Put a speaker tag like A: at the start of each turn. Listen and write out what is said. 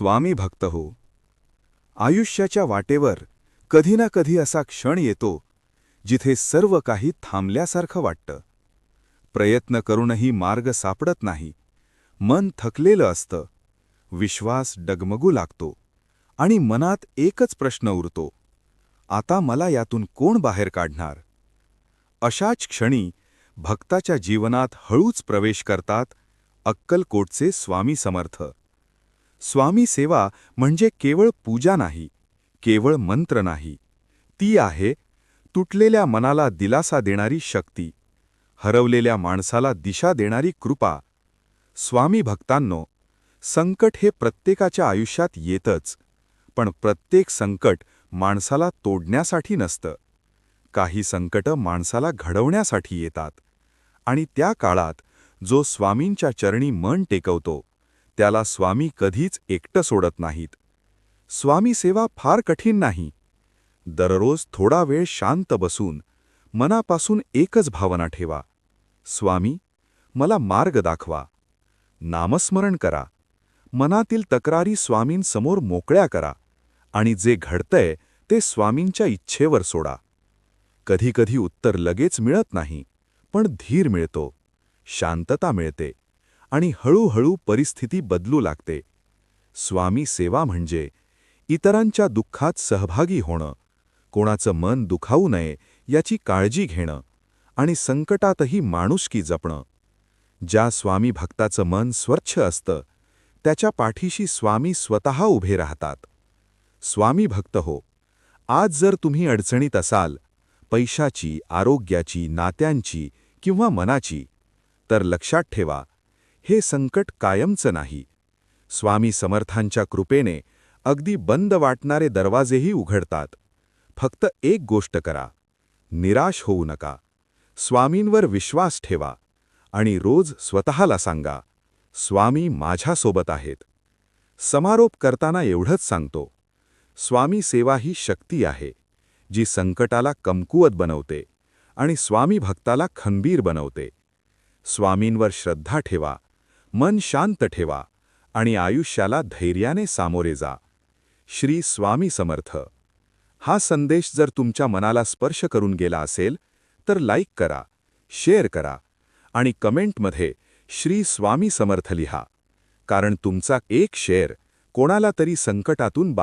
A: स्वामी भक्त हो. आयुष्याच्या वाटेवर कधी ना कधी असा क्षण येतो जिथे सर्व काही थांबल्यासारखं वाटतं. प्रयत्न करूनही मार्ग सापडत नाही मन थकलेलं असतं विश्वास डगमगू लागतो आणि मनात एकच प्रश्न उरतो आता मला यातून कोण बाहेर काढणार? अशाच क्षणी भक्ताच्या जीवनात हळूच प्रवेश करतात अक्कलकोटचे स्वामी समर्थ. स्वामी सेवा म्हणजे केवळ पूजा नाही केवळ मंत्र नाही. ती आहे तुटलेल्या मनाला दिलासा देणारी शक्ती हरवलेल्या माणसाला दिशा देणारी कृपा. स्वामी भक्तांनो संकट हे प्रत्येकाच्या आयुष्यात येतच पण प्रत्येक संकट माणसाला तोडण्यासाठी नसतं. काही संकट माणसाला घडवण्यासाठी येतात आणि त्या काळात जो स्वामींच्या चरणी मन टेकवतो त्याला स्वामी कधीच एकटं सोडत नाहीत. स्वामी सेवा फार कठीण नाही. दररोज थोडा वेळ शांत बसून मनापासून एकच भावना ठेवा. स्वामी मला मार्ग दाखवा. नामस्मरण करा. मनातील तक्रारी स्वामींसमोर मोकळ्या करा आणि जे घडतंय ते स्वामींच्या इच्छेवर सोडा. कधीकधी उत्तर लगेच मिळत नाही पण धीर मिळतो. शांतता मिळते. आणि हळूहळू परिस्थिती बदलू लागते. स्वामी सेवा म्हणजे इतरांच्या दुःखात सहभागी होणं कोणाचं मन दुखावू नये याची काळजी घेणं आणि संकटातही माणुसकी जपणं. ज्या स्वामी भक्ताचं मन स्वच्छ असतं त्याच्या पाठीशी स्वामी स्वतः उभे राहतात. स्वामी भक्त हो आज जर तुम्ही अडचणीत असाल पैशाची आरोग्याची नात्यांची किंवा मनाची तर लक्षात ठेवा हे संकट कायमचं नाही. स्वामी समर्थांच्या कृपेने अगदी बंद वाटणारे दरवाजेही उघडतात. फक्त एक गोष्ट करा. निराश होऊ नका. स्वामींवर विश्वास ठेवा आणि रोज स्वतःला सांगा स्वामी माझ्यासोबत आहेत. समारोप करताना एवढंच सांगतो स्वामी सेवा ही शक्ती आहे जी संकटाला कमकुवत बनवते आणि स्वामी भक्ताला खंबीर बनवते. स्वामींवर श्रद्धा ठेवा मन शांत ठेवा आणि आयुष्याला धैर्याने सामोरे जा. श्री स्वामी समर्थ. हा संदेश जर तुमच्या मनाला स्पर्श करून गेला असेल तर लाईक करा शेअर करा आणि कमेंटमध्ये श्री स्वामी समर्थ लिहा. कारण तुमचा एक शेअर कोणाला तरी संकटातून बा